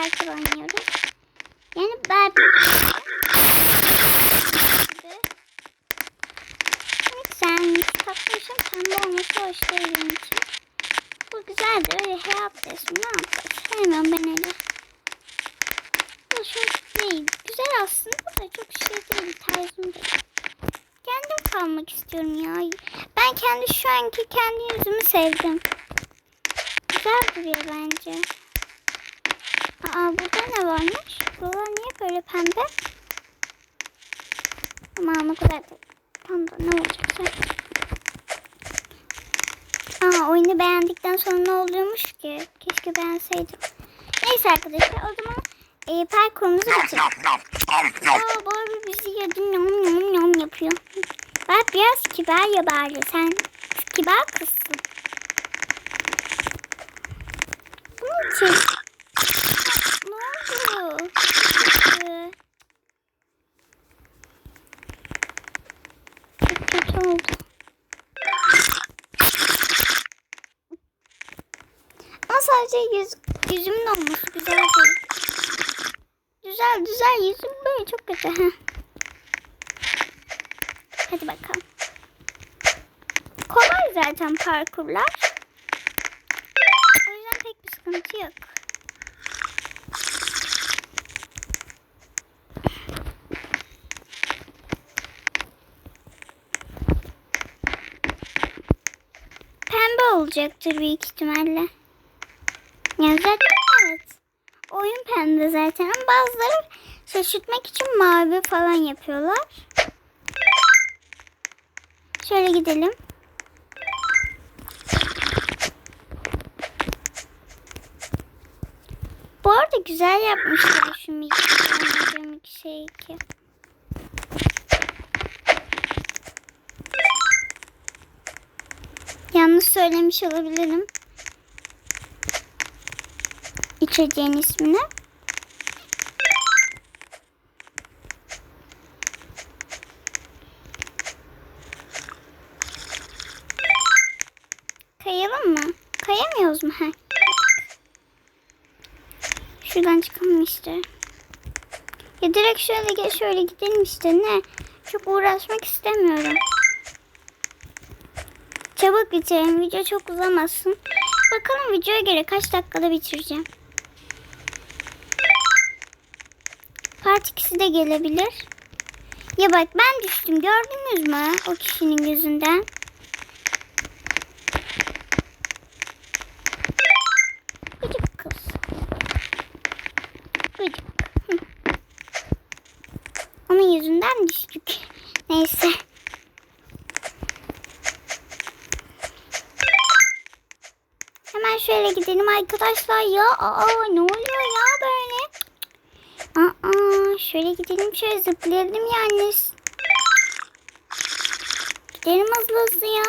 parkur oynuyoruz. Yani ben... Sen tatlışın pembe olması hoş değil için. Bu güzeldi öyle hayat resmi ne yapacağız? Sevmiyorum ben öyle. Bu çok değil. Güzel aslında da çok şey değil. Tarzım değil. Kendim kalmak istiyorum ya. Ben kendi şu anki kendi yüzümü sevdim. Güzel duruyor bence. Aa burada ne varmış? Buralar niye böyle pembe? Aman o kadar da pembe ne olacaksa. Aa oyunu beğendikten sonra ne oluyormuş ki? Keşke beğenseydim. Neyse arkadaşlar o zaman e, parkurumuzu bitirelim. Aa bu abi bizi yedi yam yam yam yapıyor. Bak biraz kibar ya bari sen kibar kızsın. Bunun için oldu? Ee, Çok kötü. Ama sadece yüz, yüzümün olması güzel değil. Güzel güzel yüzüm böyle çok kötü. Heh. Hadi bakalım. Kolay zaten parkurlar. O yüzden pek bir sıkıntı yok. Pembe olacaktır büyük ihtimalle. Ya zaten evet. Oyun pembe zaten ama bazıları şaşırtmak için mavi falan yapıyorlar. Şöyle gidelim. Bu arada güzel yapmışlar şu mikrofonları şey ki. Söylemiş olabilirim. İçeceğin ismini. Kayalım mı? Kayamıyoruz mu? Ha. Şuradan çıkalım işte. Ya direkt şöyle şöyle gidelim işte ne? Çok uğraşmak istemiyorum. Çabuk bitirelim. Video çok uzamasın. Bakalım videoya göre kaç dakikada bitireceğim. Part 2'si de gelebilir. Ya bak ben düştüm. Gördünüz mü? O kişinin gözünden. Gıcık kız. Gıcık. Onun yüzünden düştük. Neyse. Şöyle gidelim arkadaşlar ya. Aa ne oluyor ya böyle? Aa şöyle gidelim şöyle zıplayalım yani. Gidelim hızlı hızlı ya.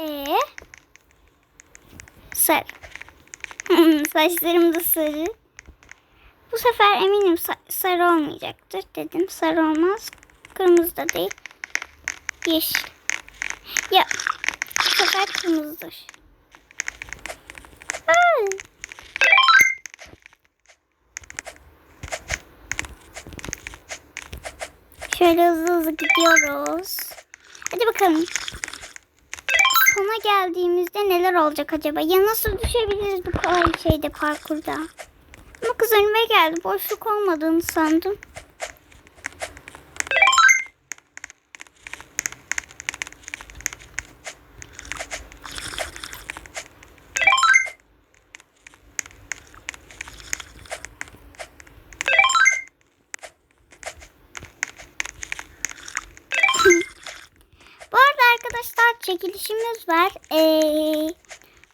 Ee? Sarı. Saçlarım da sarı. Bu sefer eminim sa- sarı olmayacaktır dedim. Sarı olmaz. Kırmızı da değil. Yeşil. Ya bu sefer kırmızıdır. Şöyle hızlı hızlı gidiyoruz. Hadi bakalım. Sona geldiğimizde neler olacak acaba? Ya nasıl düşebiliriz bu kolay şeyde parkurda? Ama kız önüme geldi. Boşluk olmadığını sandım. Bu arada arkadaşlar çekilişimiz var. Ee,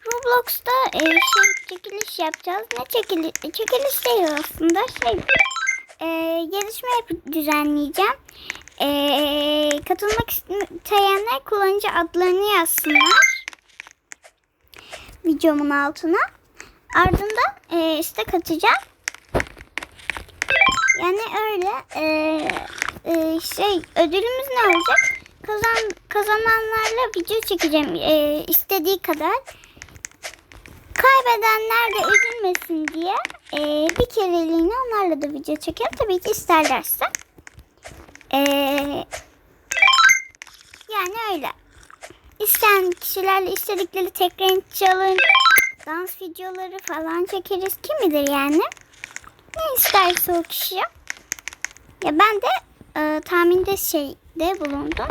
Roblox'ta e, şey çekiliş yapacağız. Ne çekiliş? Çekiliş değil aslında. Şey e, yarışma düzenleyeceğim. E, katılmak isteyenler kullanıcı adlarını yazsınlar. Videomun altına. Ardından e, istek atacağım. Yani öyle e, e, şey ödülümüz ne olacak? Kazan kazananlarla video çekeceğim e, istediği kadar. Kaybedenler de üzülmesin diye e, bir kereliğine onlarla da video çekerim. Tabii ki isterlerse. E, yani öyle. İsteyen kişilerle istedikleri tek renk challenge, dans videoları falan çekeriz. Kim bilir yani. Ne isterse o kişi. Ya ben de e, tahminde şeyde bulundum.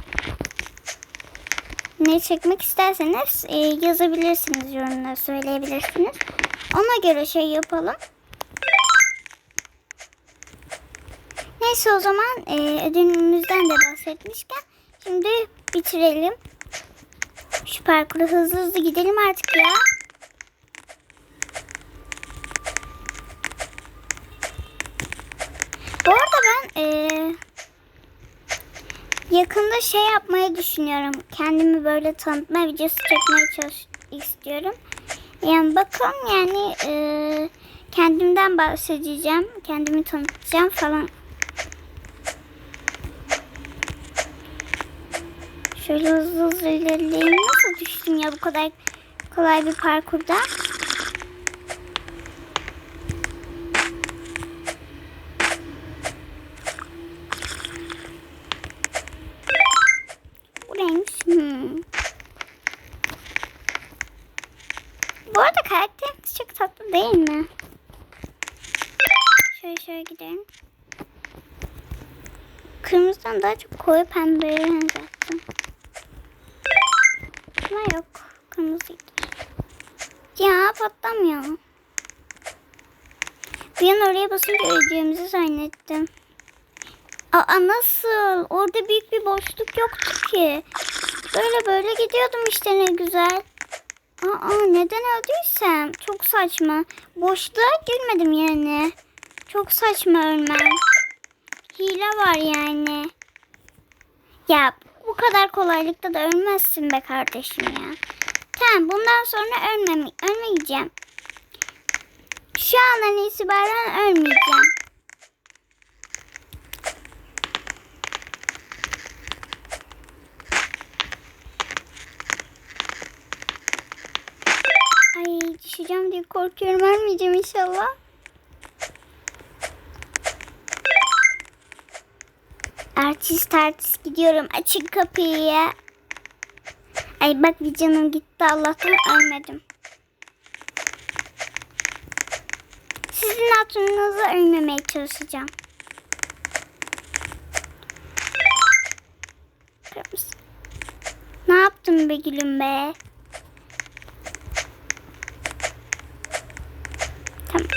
Ne çekmek isterseniz e, yazabilirsiniz yorumlara söyleyebilirsiniz. Ona göre şey yapalım. Neyse o zaman e, ödülümüzden de bahsetmişken şimdi bitirelim. Şu parkuru hızlı hızlı gidelim artık ya. Bu arada ben e, yakında şey yapmayı düşünüyorum. Kendimi böyle tanıtma videosu çekmeye çalış istiyorum. Yani bakalım yani e, kendimden bahsedeceğim. Kendimi tanıtacağım falan. Şöyle hızlı hızlı ilerleyeyim. Nasıl düştüm ya bu kadar kolay bir parkurda? Bu neymiş? Hmm. Bu arada karakterimiz çok tatlı değil mi? Şöyle şöyle gidelim. Kırmızıdan daha çok koyu pembeye benzettim. Ama yok. Kırmızıydı. Ya patlamıyor. Bir an oraya basınca öldüğümüzü zannettim. Aa nasıl? Orada büyük bir boşluk yoktu ki. Böyle böyle gidiyordum işte ne güzel. Aa neden öldüysem? Çok saçma. Boşluğa girmedim yani. Çok saçma ölmem. Hile var yani. Ya bu kadar kolaylıkta da ölmezsin be kardeşim ya. Tamam bundan sonra ölmem ölmeyeceğim. Şu andan itibaren ölmeyeceğim. Ay düşeceğim diye korkuyorum. Ölmeyeceğim inşallah. Artist artist gidiyorum. Açın kapıyı. Ay bak bir canım gitti. Allah'tan ölmedim. Sizin hatırınıza ölmemeye çalışacağım. Ne yaptın be gülüm be? Tamam.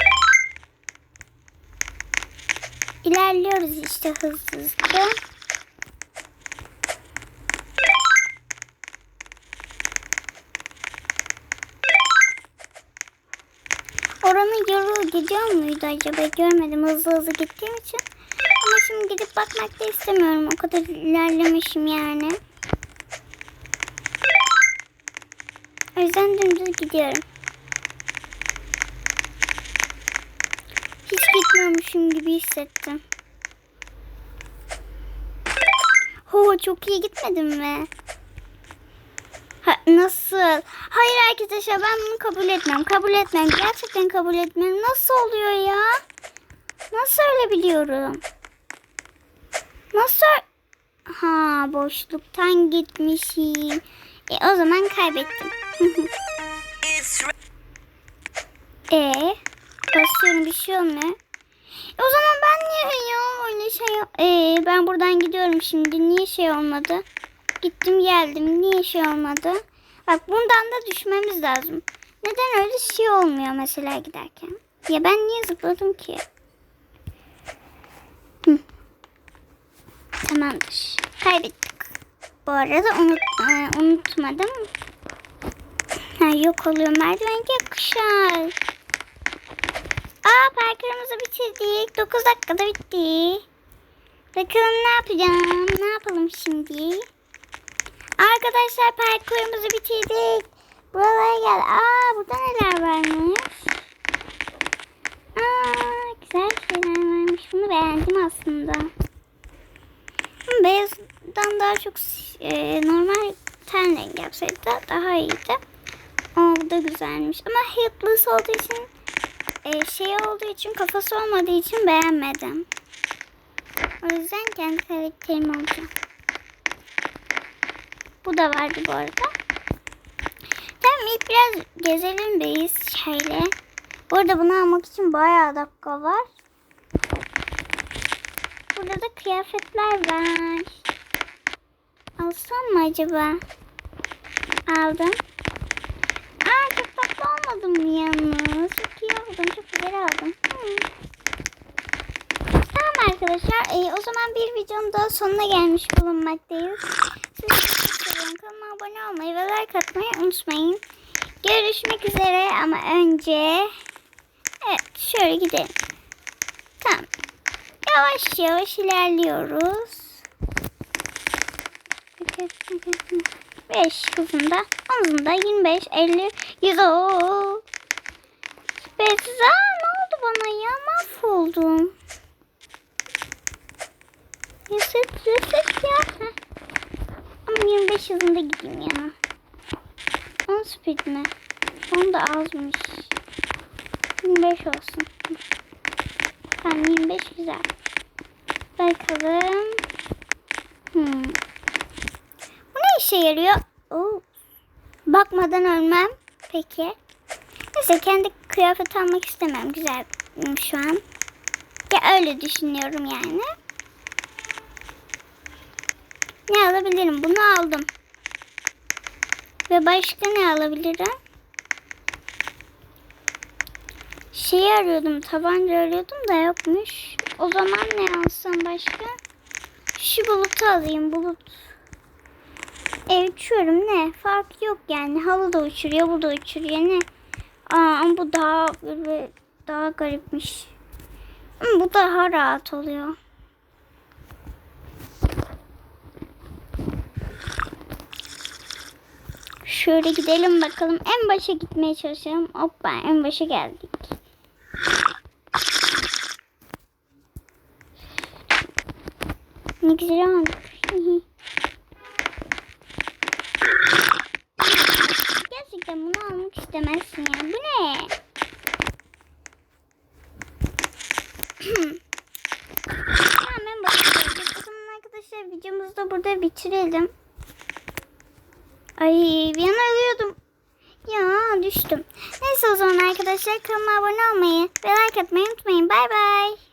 İlerliyoruz işte hızlı hızlı. Oranın yolu gidiyor muydu acaba? Görmedim hızlı hızlı gittiğim için. Ama şimdi gidip bakmak da istemiyorum. O kadar ilerlemişim yani. O yüzden dümdüz gidiyorum. Hiç gitmiyormuşum gibi hissettim. Ho çok iyi gitmedim mi? Ha, nasıl? Hayır arkadaşlar ben bunu kabul etmem. Kabul etmem. Gerçekten kabul etmem. Nasıl oluyor ya? Nasıl öyle biliyorum? Nasıl? Ha boşluktan gitmişim. E o zaman kaybettim. e basıyorum bir şey olmuyor. E, o zaman ben niye ya öyle şey e, ben buradan gidiyorum şimdi. Niye şey olmadı? Gittim geldim. Niye şey olmadı? Bak bundan da düşmemiz lazım. Neden öyle şey olmuyor mesela giderken? Ya ben niye zıpladım ki? Tamamdır. Kaybettik. Bu arada unut, e, unutmadım. Ha, yok oluyor merdiven yakışar. Aa parkurumuzu bitirdik. 9 dakikada bitti. Bakalım ne yapacağım? Ne yapalım şimdi? Arkadaşlar parkurumuzu bitirdik. Buralara gel. Aa burada neler varmış? Aa güzel şeyler varmış. Bunu beğendim aslında. Hı, beyaz siyahdan daha çok e, normal ten rengi yapsaydı da daha iyiydi. Ama bu da güzelmiş. Ama headless olduğu için e, şey olduğu için kafası olmadığı için beğenmedim. O yüzden kendi karakterim olacağım. Bu da vardı bu arada. Tamam ilk biraz gezelim beyiz şöyle. Bu arada bunu almak için bayağı dakika var. Burada da kıyafetler var. Alsam mı acaba? Aldım. Mı yalnız? Çok iyi oldum. Çok güzel aldım. Hmm. Tamam arkadaşlar. Ee, o zaman bir videonun daha sonuna gelmiş bulunmaktayız. Sizi. Kanalıma abone olmayı ve like atmayı unutmayın. Görüşmek üzere ama önce evet şöyle gidelim. Tamam. Yavaş yavaş ilerliyoruz. 5 hızında, hızında 25, 50, 100 o. Beyza ne oldu bana ya? Mahvoldum. Reset, reset ya. Ama 25 hızında gideyim ya. 10 speed mi? 10 da azmış. 25 olsun. Tamam 25 güzel. Bakalım. Hmm. Bu ne işe yarıyor? Bakmadan ölmem. Peki. Neyse kendi kıyafet almak istemem. Güzel şu an. Ya öyle düşünüyorum yani. Ne alabilirim? Bunu aldım. Ve başka ne alabilirim? Şeyi arıyordum. Tabanca arıyordum da yokmuş. O zaman ne alsam başka? Şu bulutu alayım. Bulut. E uçuyorum ne? Fark yok yani. Halı da uçuruyor. Bu da uçuruyor ne? Aa, bu daha böyle daha garipmiş. Bu daha rahat oluyor. Şöyle gidelim bakalım. En başa gitmeye çalışalım. Hoppa en başa geldik. Ne güzel olmuş. Gerçekten bunu almak istemezsin ya. Bu ne? tamam en başa geldik. O zaman arkadaşlar videomuzu da burada bitirelim. Ay bir an ölüyordum. Ya düştüm. Neyse o zaman arkadaşlar kanalıma abone olmayı ve like atmayı unutmayın. Bay bay.